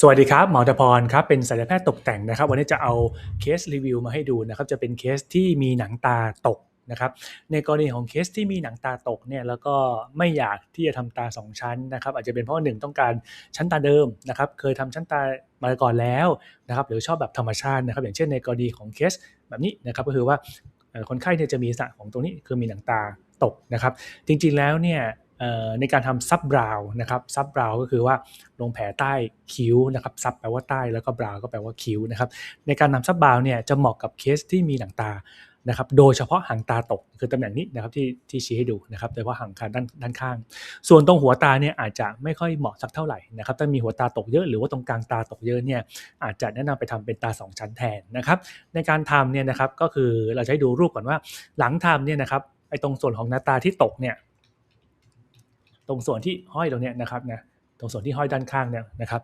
สวัสดีครับหมอตะพรครับเป็นศัลยแพทย์ตกแต่งนะครับ วันนี้จะเอาเคสรีวิวมาให้ดูนะครับ จะเป็นเคสที่มีหนังตาตกนะครับ ในกรณีของเคสที่มีหนังตาตกเนี่ยแล้วก็ไม่อยากที่จะทำตา 2 ชั้นนะครับ อาจจะเป็นเพราะหนึ่งต้องการชั้นตาเดิมนะครับ เคยทำชั้นตามาก่อนแล้วนะครับ หรือชอบแบบธรรมชาตินะครับ อย่างเช่นในกรณีของเคสแบบนี้นะครับ ก็คือว่าคนไข้เนี่ยจะมีลักษณะของตรงนี้คือมีหนังตาตกนะครับ จริงๆแล้วเนี่ย ในการทำซับบราวนะครับซับบราวก็คือว่าลงแผลใต้คิ้วนะครับซับแปลว่าใต้แล้วก็บราวก็แปลว่าคิ้วนะครับในการทำซับบราวเนี่ยจะเหมาะกับเคสที่มีหนังตานะครับโดยเฉพาะหางตาตกคือตำแหน่งนี้นะครับที่ที่ชี้ให้ดูนะครับโดยเฉพาะหางตาด้านด้านข้าง ส่วนตรงหัวตาเนี่ยอาจจะไม่ค่อยเหมาะสักเท่าไหร่นะครับถ้ามีหัวตาตกเยอะหรือว่าตรงกลางตาตกเยอะเนี่ยอาจจะแนะนำไปทำเป็นตาสองชั้นแทนนะครับในการทำเนี่ยนะครับก็คือเราจะให้ดูรูปก่อนว่าหลังทำเนี่ยนะครับไอ้ตรงส่วนของหน้าตาที่ตกเนี่ย ตรงส่วนที่ห้อยตรงเนี้ยนะครับนะตรงส่วนที่ห้อยด้านข้างเนี่ยนะครับ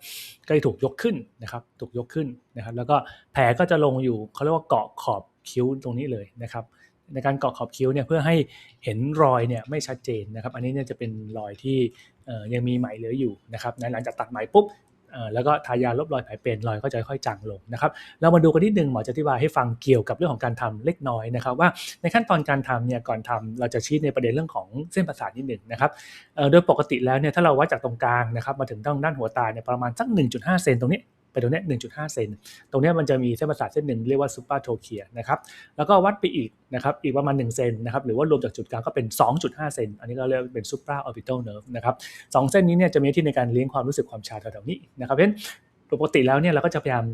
ก็จะถูกยกขึ้นนะครับ ถูกยกขึ้นนะครับ แล้วก็แผลก็จะลงอยู่เขาเรียกว่าเกาะขอบคิ้วตรงนี้เลยนะครับ ในการเกาะขอบคิ้วเนี่ยเพื่อให้เห็นรอยเนี่ยไม่ชัดเจนนะครับ อันนี้เนี่ยจะเป็นรอยที่ยังมีไหมเหลืออยู่นะครับหลังจากตัดไหมปุ๊บ แล้วก็ทายาลบรอยแผลเป็นรอยก็จะค่อยๆจางลงนะครับ เรามาดูกันนิดนึงหมอจะอธิบายให้ฟังเกี่ยวกับเรื่องของการทำเล็กน้อยนะครับ ว่าในขั้นตอนการทำเนี่ยก่อนทำเราจะชี้ในประเด็นเรื่องของเส้นประสาทนิดหนึ่งนะครับโดยปกติแล้วเนี่ยถ้าเราวัดจากตรงกลางนะครับมาถึงตรงด้านหัวตาเนี่ยประมาณสัก 1.5 เซนตรงนี้ ไปตรงนี้ย1.5เซนตรงนี้มันจะมีเส้นประสาทเส้นหนึ่งเรียกว่าซูเปอร์โทเคียนะครับแล้วก็วัดไปอีกนะครับอีกประมาณ1เซนนะครับหรือว่ารวมจากจุดกลางก็เป็น 2.5 เซนอันนี้เราเรียกเป็น supra orbital nerve นะครับสองเส้นนี้เนี่ยจะมีที่ในการเลี้ยงความรู้สึกความชาแถวๆนี้นะครับเพราะฉะนั้นปกติแล้วเนี่ยเราก็จะพยายาม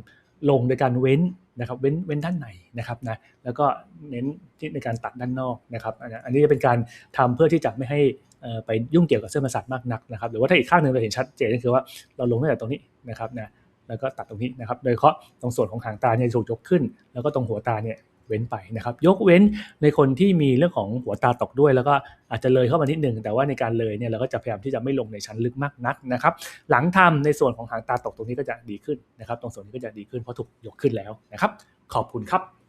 ลงโดยการเว้นนะครับเว้นเว้นด้านในนะครับนะแล้วก็เน้นที่ในการตัดด้านนอกนะครับอันนี้จะเป็นการทำเพื่อที่จะไม่ให้อ่อไปยุ่งเกี่ยวกับเส้นประสาทมากนักนะครับหรือว่าถ้าอีกข้างหนึ่งเราเห็นชัดเจนก็คือว่าเราลงตั้งแต่ตรงนี้นะครับนะ แล้วก็ตัดตรงนี้นะครับ โดยเฉพาะตรงส่วนของหางตาเนี่ยถูกยกขึ้น แล้วก็ตรงหัวตาเนี่ยเว้นไปนะครับ ยกเว้นในคนที่มีเรื่องของหัวตาตกด้วย แล้วก็อาจจะเลยเข้ามานิดหนึ่งแต่ว่าในการเลยเนี่ยเราก็จะพยายามที่จะไม่ลงในชั้นลึกมากนักนะครับ หลังทำในส่วนของหางตาตกตรงนี้ก็จะดีขึ้นนะครับ ตรงส่วนนี้ก็จะดีขึ้นเพราะถูกยกขึ้นแล้วนะครับ ขอบคุณครับ